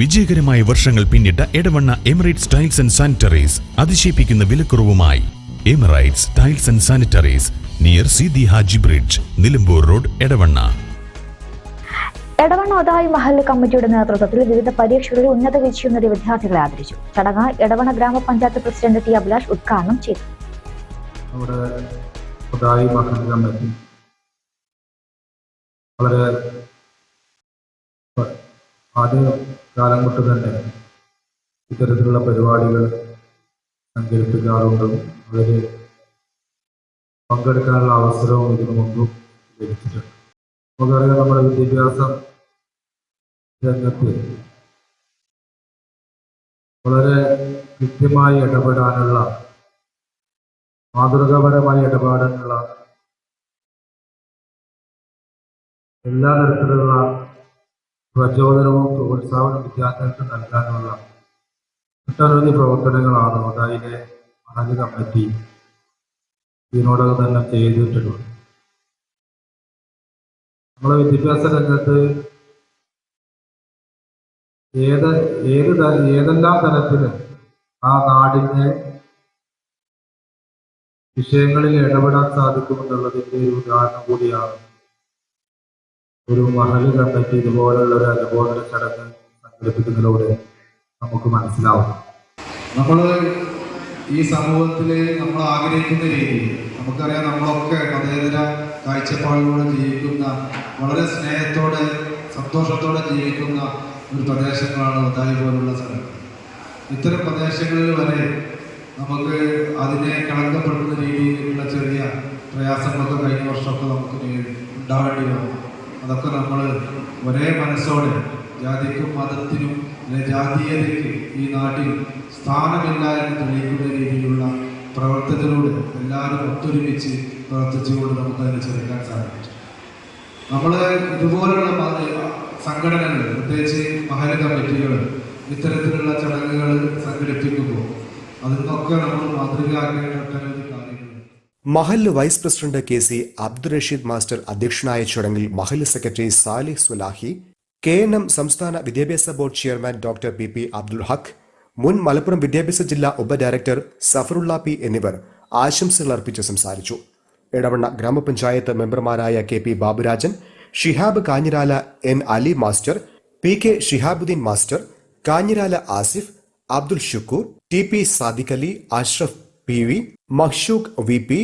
വിജയകരമായ വർഷങ്ങൾ പിന്നിട്ട Edavanna Emirates tiles and sanitaries അതിശയിപ്പിക്കുന്ന വിലക്കുറവുമായി. Emirates tiles and sanitaries near Sidi Haji bridge Nilambur road Edavanna. Edavanna Othayi Mahal കമ്മിറ്റിയുടെ നേതൃത്വത്തിൽ വിവിധ പരീക്ഷകളിൽ ഉന്നത വിജയം നേടിയ വിദ്യാർത്ഥികളെ ആദരിച്ചു. ചടങ്ങ് എടവണ്ണ ഗ്രാമപഞ്ചായത്ത് പ്രസിഡന്റ് ടി അഭിലാഷ് ഉദ്ഘാടനം ചെയ്തു. നമ്മുടെ ഉദായി മഹൽ കമ്മിറ്റി വളരെ ആദ്യ കാലം കൊണ്ട് തന്നെ ഇത്തരത്തിലുള്ള പരിപാടികൾ സംഘടിപ്പിക്കാറുണ്ട് വളരെ പങ്കെടുക്കാനുള്ള അവസരവും ഇതിനു മുമ്പും ലഭിച്ചിട്ടുണ്ട്. നമുക്കറിയാം നമ്മുടെ വിദ്യാഭ്യാസം രംഗത്ത് വളരെ കൃത്യമായി ഇടപെടാനുള്ള മാതൃകാപരമായി ഇടപാടാനുള്ള എല്ലാ തരത്തിലുള്ള പ്രചോദനവും പ്രോത്സാഹനവും വിദ്യാർത്ഥികൾക്ക് നൽകാനുള്ള ഒട്ടനവധി പ്രവർത്തനങ്ങളാണ് ഒതായിലെ മഹൽ കമ്മിറ്റി ഇതിനോടകം തന്നെ ചെയ്തിട്ടുള്ളത്. നമ്മളെ വിദ്യാഭ്യാസ രംഗത്ത് ഏത് ഏത് ഏതെല്ലാം തരത്തിലും ആ നാടിന്റെ വിഷയങ്ങളിൽ ഇടപെടാൻ സാധിക്കുമെന്നുള്ളതിന്റെ ഒരു ഉദാഹരണം കൂടിയാണ് ഒരു മഹൽ കണ്ടെത്തി ഇതുപോലുള്ള ഒരു അനുബോധന ചടങ്ങ് സംഘടിപ്പിക്കുന്നതിലൂടെ നമുക്ക് മനസ്സിലാവും. നമ്മൾ ഈ സമൂഹത്തിൽ നമ്മൾ ആഗ്രഹിക്കുന്ന രീതിയിൽ നമുക്കറിയാം നമ്മളൊക്കെ മതേതര കാഴ്ചപ്പാടുകളോട് ജീവിക്കുന്ന വളരെ സ്നേഹത്തോടെ സന്തോഷത്തോടെ ജീവിക്കുന്ന ഒരു പ്രദേശങ്ങളാണ് ഒതായി പോലുള്ള സ്ഥലം ഇത്തരം പ്രദേശങ്ങളിൽ വരെ നമുക്ക് അതിനെ കളങ്കപ്പെടുത്തുന്ന രീതിയിലുള്ള ചെറിയ പ്രയാസങ്ങളൊക്കെ കഴിഞ്ഞ വർഷമൊക്കെ നമുക്ക് ഉണ്ടാവേണ്ടി വന്നു. അതൊക്കെ നമ്മൾ ഒരേ മനസ്സോടെ ജാതിക്കും മതത്തിനും ജാതീയതയ്ക്ക് ഈ നാട്ടിൽ സ്ഥാനമില്ല എന്ന് തെളിയിക്കുന്ന രീതിയിലുള്ള പ്രവർത്തനത്തിലൂടെ എല്ലാവരും ഒത്തൊരുമിച്ച് പ്രവർത്തിച്ചുകൊണ്ട് നമുക്ക് അതിനെ ചെറുക്കാൻ സാധിക്കും. നമ്മൾ ഇതുപോലുള്ള മത- സംഘടനകൾ പ്രത്യേകിച്ച് മഹര കമ്മിറ്റികൾ ഇത്തരത്തിലുള്ള ചടങ്ങുകൾ സംഘടിപ്പിക്കുമ്പോൾ അതിൽ നിന്നൊക്കെ നമ്മൾ മാതൃകയാക്കേണ്ട ഒട്ടനവധി മഹല്ല് vice president K C Abdul Rasheed master അധ്യക്ഷനായ ചടങ്ങിൽ മഹല്ല് secretary Salih Sulahi K N M സംസ്ഥാന വിദ്യാഭ്യാസ board chairman doctor P P Abdul Haq മുൻ മലപ്പുറം വിദ്യാഭ്യാസ ജില്ലാ ഉപഡയറക്ടർ സഫറുള്ള പി എന്നിവർ ആശംസകൾ അർപ്പിച്ച് സംസാരിച്ചു. എടവണ്ണ ഗ്രാമപഞ്ചായത്ത് മെമ്പർമാരായ K P Baburajan Shihab Kanjirala N Ali master P K Shihabuddin master Kanjirala Asif Abdul Shukoor T P Sadiq Ali Ashraf P V Makhshookh V P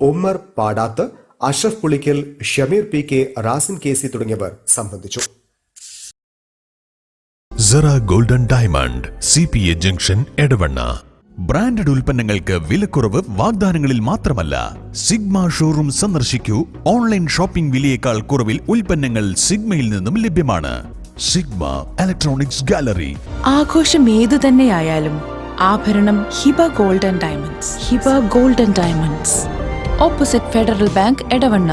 Ummer Padath Ashraf Pulikkal Shameer P K Rasin K C C തുടങ്ങിയവർ സംബന്ധിച്ചു. Cera golden diamond C P A junction Edavanna. Branded ഉൽപ്പന്നങ്ങൾക്ക് വിലക്കുറവ് വാഗ്ദാനങ്ങളിൽ മാത്രമല്ല. Sigma showroom സന്ദർശിക്കൂ. Online shopping വിലയേക്കാൾ കുറവിൽ ഉൽപ്പന്നങ്ങൾ സിഗ്മയിൽ നിന്നും ലഭ്യമാണ്. Sigma electronics gallery. ആഘോഷം ഏതു തന്നെയായാലും ആഭരണം Hiba golden diamonds. Hiba golden diamonds. Opposite Federal Bank Edavanna.